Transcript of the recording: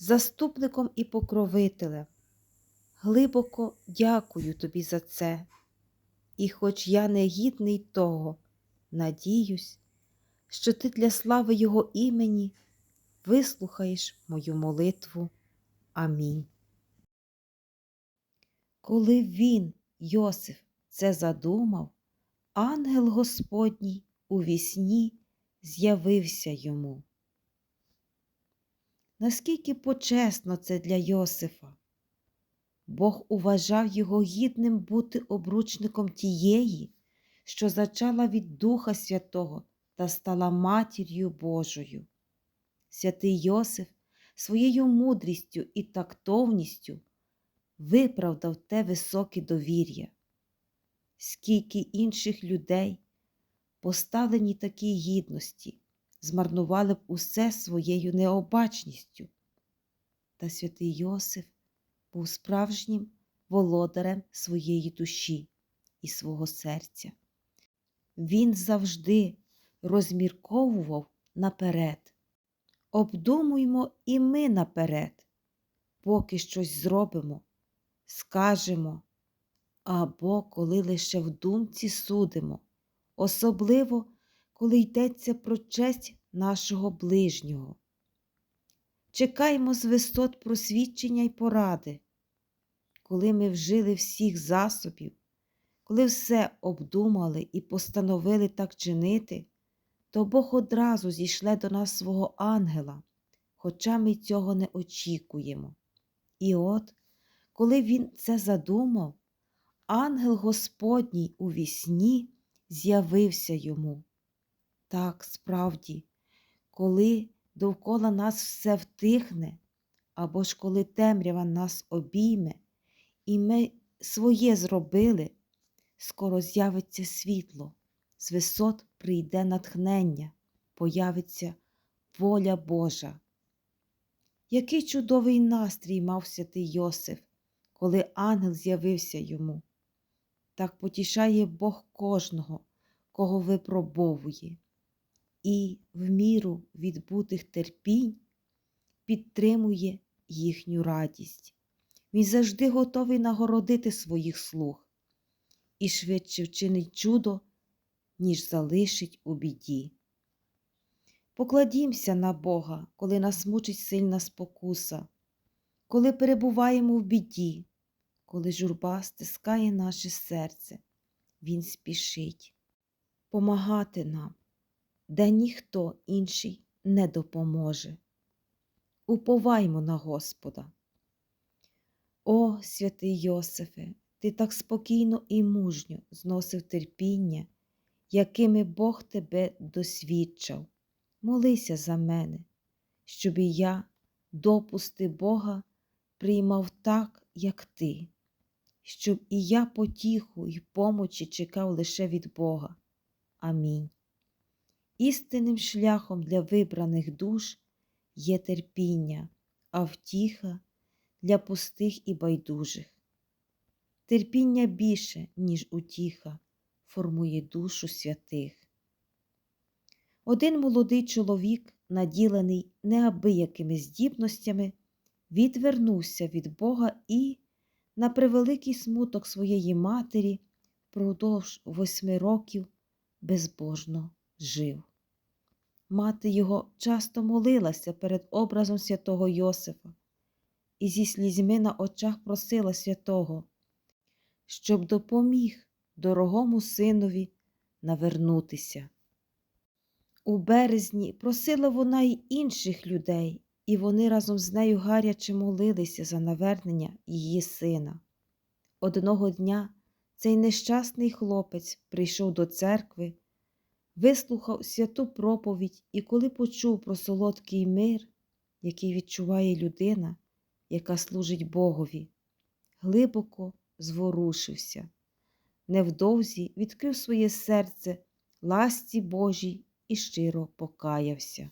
заступником і покровителем. Глибоко дякую тобі за це. І хоч я не гідний того, надіюсь, що ти для слави Його імені вислухаєш мою молитву. Амінь. Коли він, Йосиф, це задумав, ангел Господній у вісні з'явився йому. Наскільки почесно це для Йосифа. Бог уважав його гідним бути обручником тієї, що зачала від Духа Святого та стала матір'ю Божою. Святий Йосиф своєю мудрістю і тактовністю виправдав те високе довір'я. Скільки інших людей, поставлені такій гідності, змарнували б усе своєю необачністю. Та святий Йосиф був справжнім володарем своєї душі і свого серця. Він завжди розмірковував наперед. Обдумуймо і ми наперед, поки щось зробимо, скажемо або коли лише в думці судимо, особливо коли йдеться про честь нашого ближнього. Чекаймо з висот просвідчення й поради, коли ми вжили всіх засобів, коли все обдумали і постановили так чинити, то Бог одразу зійшле до нас свого ангела, хоча ми цього не очікуємо. І от, коли він це задумав, ангел Господній у вісні з'явився йому. Так, справді, коли довкола нас все втихне, або ж коли темрява нас обійме, і ми своє зробили, скоро з'явиться світло, з висот прийде натхнення, появиться воля Божа. Який чудовий настрій мав святий Йосиф, коли ангел з'явився йому. Так потішає Бог кожного, кого випробовує і в міру відбутих терпінь підтримує їхню радість. Він завжди готовий нагородити своїх слуг і швидше вчинить чудо, ніж залишить у біді. Покладімося на Бога, коли нас мучить сильна спокуса, коли перебуваємо в біді, коли журба стискає наше серце, Він спішить помагати нам де ніхто інший не допоможе. Уповаймо на Господа. О, святий Йосифе, ти так спокійно і мужньо зносив терпіння, якими Бог тебе досвідчав. Молися за мене, щоб і я, допусти Бога, приймав так, як ти, щоб і я потіху й помочі чекав лише від Бога. Амінь. Істинним шляхом для вибраних душ є терпіння, а втіха для пустих і байдужих. Терпіння більше, ніж утіха, формує душу святих. Один молодий чоловік, наділений неабиякими здібностями, відвернувся від Бога і, на превеликий смуток своєї матері, впродовж восьми років безбожно жив. Мати його часто молилася перед образом святого Йосифа і зі слізьми на очах просила святого, щоб допоміг дорогому синові навернутися. У березні просила вона й інших людей, і вони разом з нею гаряче молилися за навернення її сина. Одного дня цей нещасний хлопець прийшов до церкви, вислухав святу проповідь і коли почув про солодкий мир, який відчуває людина, яка служить Богові, глибоко зворушився. Невдовзі відкрив своє серце ласті Божій і щиро покаявся.